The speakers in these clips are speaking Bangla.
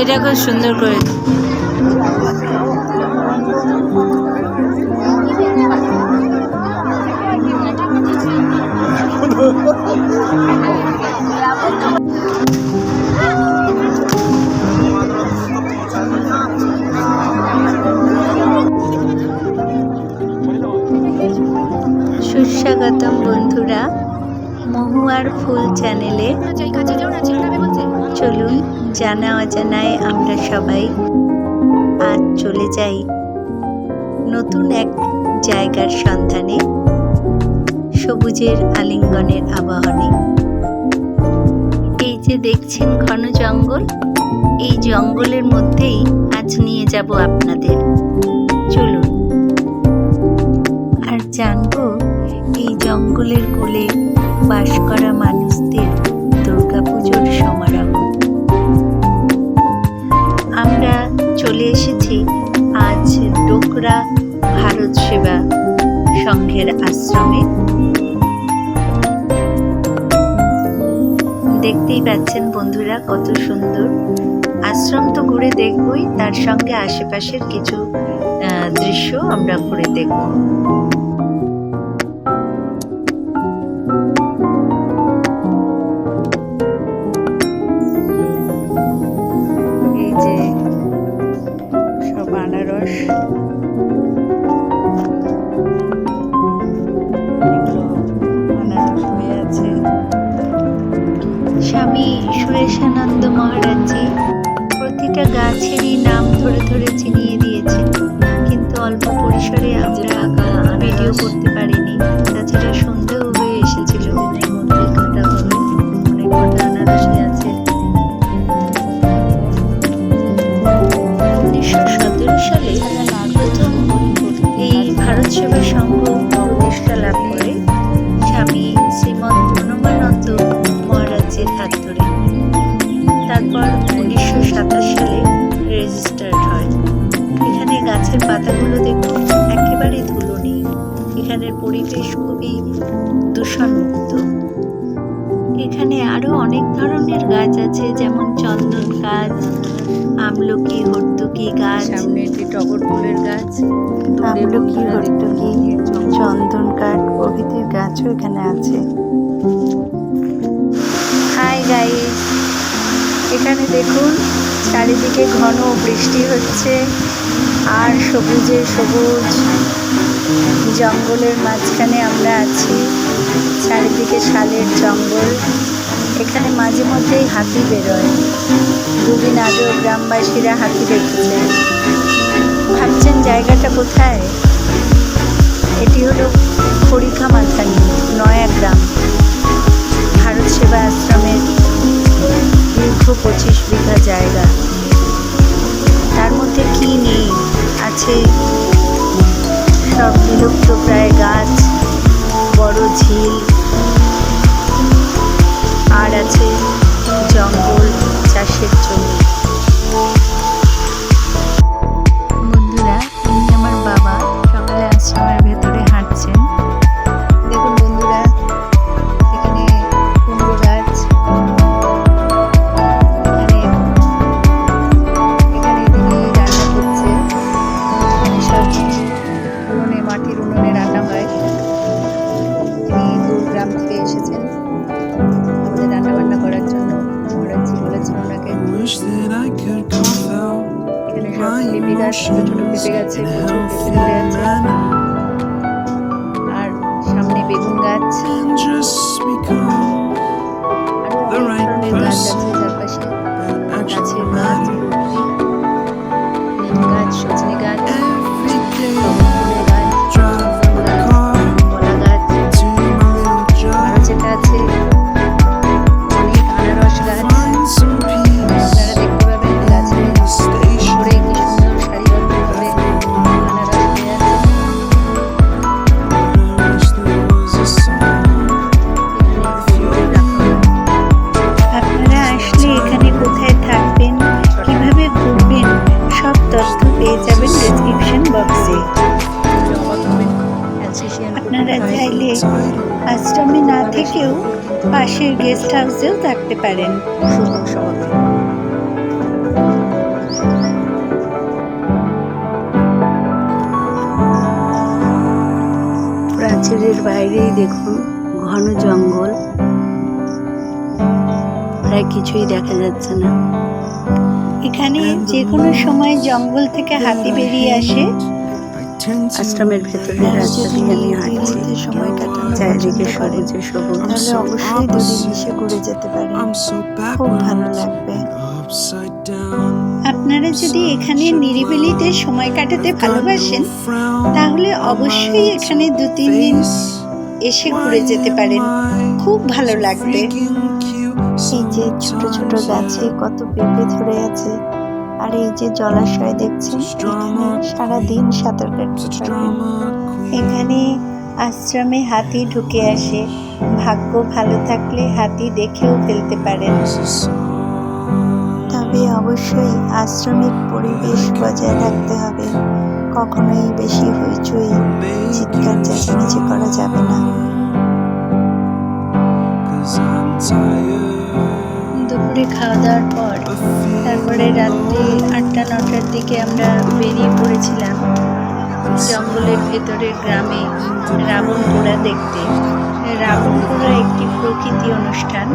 এটা খুব সুন্দর করে সুস্বাগতম বন্ধুরা মহুয়ার ফুল চ্যানেলে চলুন জানা অজানায় আমরা সবাই আজ চলে যাই নতুন এক জায়গার সন্ধানে সবুজের আলিঙ্গনের আবাহনে। এই যে দেখছেন ঘন জঙ্গল, এই জঙ্গলের মধ্যেই আজ নিয়ে যাব আপনাদের। চলুন। আর জানব এই জঙ্গলের কোলে বাস করা মানুষদের চলে এসেছি আজ ডোকরা ভারত সেবা সংঘের আশ্রমে। দেখতেই পাচ্ছেন বন্ধুরা কত সুন্দর। আশ্রম তো ঘুরে দেখবই, তার সঙ্গে আশেপাশের কিছু দৃশ্য আমরা ঘুরে দেখব। মহারাজজি প্রতিটা গাছেরই নাম ধরে ধরে আমলকি হর্তুকি চন্দন কাঠ প্রভৃতির গাছও এখানে আছে। হাই গাই এখানে দেখুন, চারিদিকে ঘন বৃষ্টি হচ্ছে আর সবুজে সবুজ জঙ্গলের মাঝখানে আমরা আছি। চারিদিকে শালের জঙ্গল। এখানে মাঝে মধ্যেই হাতি বেরোয়। দুদিন আগেও গ্রামবাসীরা হাতি দেখেছে। ভাবছেন জায়গাটা কোথায়? এটি হলো খড়িখা মাথানি নয়া গ্রাম ভারত সেবা আশ্রমের দীর্ঘ পঁচিশ বিঘা জায়গা। তার মধ্যে কি নেই? আছে সব বিলুপ্ত প্রায় গাছ, বড় ঝিল, আর আছে জঙ্গল চাষের জমি। পেঁপে গাছ ছোট ছোট পেঁপে গাছে প্রচুর পেঁপে আছে। আর সামনে বেগুন গাছ। The অনেক ধরনের গাছ person. আছে চারপাশে গাছের গাছ গেস্ট থাকতে পারেন। শুভ সহজে। প্রাচীরের বাইরেই দেখুন ঘন জঙ্গল। প্রায় কিছুই দেখা যাচ্ছে না। এখানে যে কোনো সময় জঙ্গল থেকে হাতি বেরিয়ে আসে। আশ্রমের ভেতরে রাস্তা দিয়ে আমি হাঁটছি। সময় কাটানো চারিদিকে সবুজে সবুজ। তাহলে অবশ্যই দুদিন মিশে করে যেতে so খুব ভালো লাগবে। আপনারা যদি এখানে নিরিবিলিতে সময় কাটাতে ভালোবাসেন তাহলে অবশ্যই এখানে দু তিন দিন এসে ঘুরে যেতে পারেন। খুব ভালো লাগবে। এই যে ছোট ছোট গাছে কত পেঁপে ধরে আছে। আর এই যে জলাশয় দেখছেন এখানে সারাদিন সাঁতার কাটতে পারবেন এখানে আশ্রমে হাতি ঢুকে আসে। ভাগ্য ভালো থাকলে হাতি দেখেও ফেলতে পারেন তবে অবশ্যই আশ্রমিক পরিবেশ বজায় রাখতে হবে। কখনোই বেশি হইচই চিৎকার চেঁচামেচি করা যাবে না। দুপুরে খাওয়া দাওয়ার পর তারপরে রাত্রি আটটা, নটার দিকে আমরা বেরিয়ে পড়েছিলাম জঙ্গলের ভেতরের গ্রামে রাবণ পোড়া দেখতে। রাবণ পোড়া একটি প্রকৃতি অনুষ্ঠান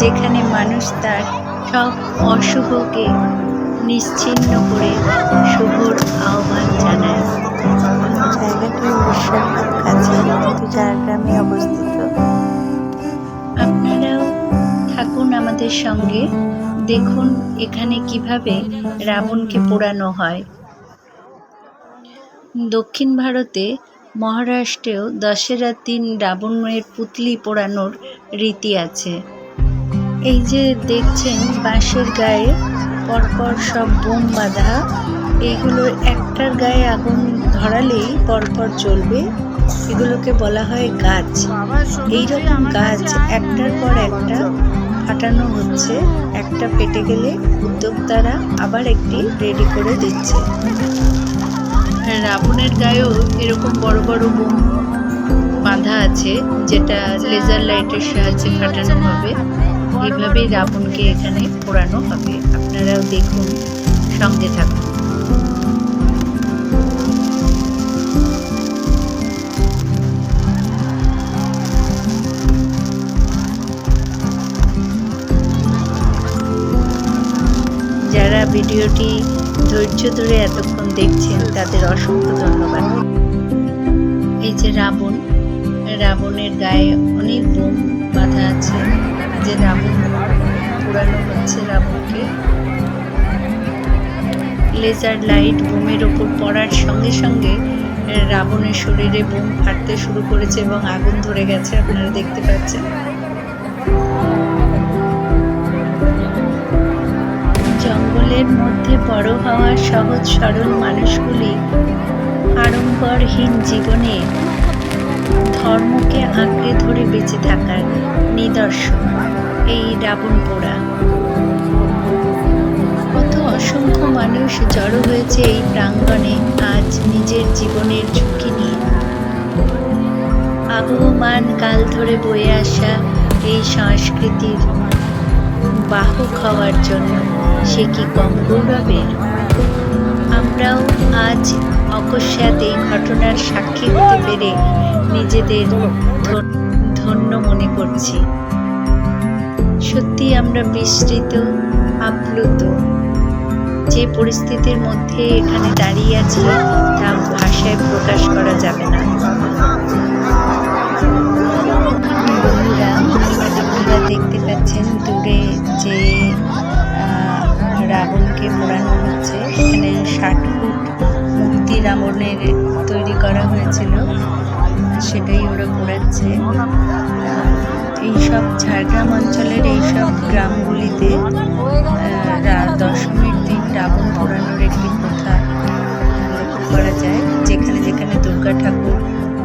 যেখানে মানুষ তার সব অশুভকে নিশ্চিন্ন করে শুভর আহ্বান জানায়। জায়গাটি উড়িষ্যার কাছে ঝাড়গ্রামে অবস্থিত। আমাদের সঙ্গে। দেখুন এখানে কীভাবে রাবণকে পোড়ানো হয়। দক্ষিণ ভারতে মহারাষ্ট্রেও দশেরা দিন রাবণের পুতলি পোড়ানোর রীতি আছে। এই যে দেখছেন বাঁশের গায়ে পরপর সব বোম বাঁধা, এইগুলো একটার গায়ে আগুন ধরালেই পরপর চলবে এগুলোকে বলা হয় গাছ। এইরকম গাছ একটার পর একটা ফাটানো হচ্ছে। একটা পেটে গেলে উদ্যোক্তারা আবার একটি রেডি করে দিচ্ছে। রাবণের গায়েও এরকম বড় বড় বোম বাঁধা আছে, যেটা লেজার লাইটের সাহায্যে ফাটানো হবে। এভাবেই রাবণকে এখানে পোড়ানো হবে। আপনারাও দেখুন, সঙ্গে থাকুন। ভিডিওটি ধৈর্য ধরে এতক্ষণ দেখছেন তাদের অসংখ্য ধন্যবাদ। এই যে রাবণ, রাবণের গায়ে অনেক বোম বাঁধা আছে। যে রাবণ পোড়ানো হচ্ছে রাবণকে। লেজার লাইট বোমের ওপর পড়ার সঙ্গে সঙ্গে রাবণের শরীরে বোম ফাটতে শুরু করেছে এবং আগুন ধরে গেছে, আপনারা দেখতে পাচ্ছেন। মধ্যে বড় হওয়া সহজ সরল মানুষগুলি আড়ম্বরহীন জীবনে ধর্মকে আঁকড়ে ধরে বেঁচে থাকার নিদর্শন এই রাবণ পোড়া কত অসংখ্য মানুষ জড়ো হয়েছে এই প্রাঙ্গণে আজ নিজের জীবনের ঝুঁকি নিয়ে। আবহমান কাল ধরে বয়ে আসা এই সংস্কৃতির বাহক হওয়ার জন্য সে কি কম গৌরবের আমরাও আজ অকস্মাৎ এই ঘটনার সাক্ষী হতে পেরে নিজেদের ধন্য মনে করছি। সত্যি আমরা বিস্তৃত, আপ্লুত। যে পরিস্থিতির মধ্যে এখানে দাঁড়িয়ে আছি, তা ভাষায় প্রকাশ করা যাবে না। আপনারা দেখতে পাচ্ছেন দূরে যে রাবণকে পোড়ানো হচ্ছে, এখানে ষাট ফুট মূর্তি রাবণের তৈরি করা হয়েছিল, সেটাই ওরা পোড়াচ্ছে। এইসব ঝাড়গ্রাম অঞ্চলের এইসব গ্রামগুলিতে দশমীর দিন রাবণ পোড়ানোর একটি প্রথা লক্ষ্য করা যায়, যেখানে যেখানে দুর্গা ঠাকুর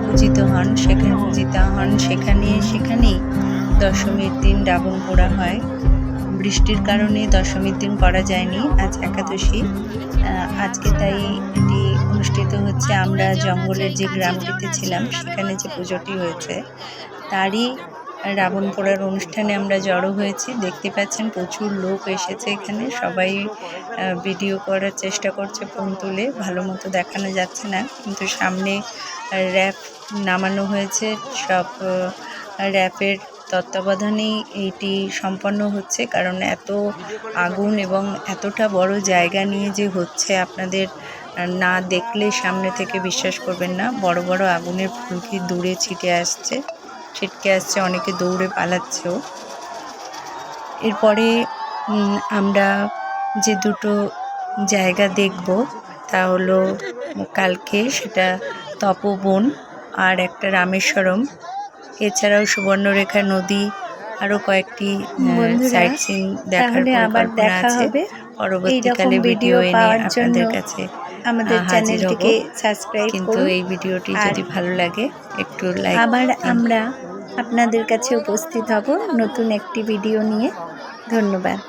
পূজিত হন, সেখানে পূজিতা হন, সেখানে সেখানেই দশমীর দিন রাবণ পোড়া হয়। বৃষ্টির কারণে দশমীর দিন করা যায়নি আজ একাদশী। আজকে তাই এটি অনুষ্ঠিত হচ্ছে। আমরা জঙ্গলের যে গ্রামটিতে ছিলাম, সেখানে যে পুজোটি হয়েছে, তারই রাবণ পোড়ার অনুষ্ঠানে আমরা জড়ো হয়েছি। দেখতে পাচ্ছেন প্রচুর লোক এসেছে এখানে। সবাই ভিডিও করার চেষ্টা করছে, ফোন তুলে। ভালো মতো দেখানো যাচ্ছে না, কিন্তু সামনে র্যাপ নামানো হয়েছে। সব র্যাপের তত্ত্বাবধানেই এইটি সম্পন্ন হচ্ছে, কারণ এত আগুন এবং এতটা বড় জায়গা নিয়ে যে হচ্ছে আপনাদের না দেখলে সামনে থেকে বিশ্বাস করবেন না। বড় বড় আগুনের ফুলকি দূরে ছিটে আসছে, ছিটকে আসছে, অনেকে দৌড়ে পালাচ্ছেও। এরপরে আমরা যে দুটো জায়গা দেখব, তা হলো কালকে সেটা তপবন আর একটা রামেশ্বরম। এছাড়াও সুবর্ণরেখা নদী আরও কয়েকটি সাইট সিন দেখার পরিকল্পনা দেখা আছে। হবে। পরবর্তীকালে ভিডিও এনে আপনাদের কাছে আমাদের চ্যানেলটিকে সাবস্ক্রাইব কিন্তু এই ভিডিওটি যদি ভালো লাগে একটু লাইক আবার আমরা আপনাদের কাছে উপস্থিত হব নতুন একটি ভিডিও নিয়ে। ধন্যবাদ।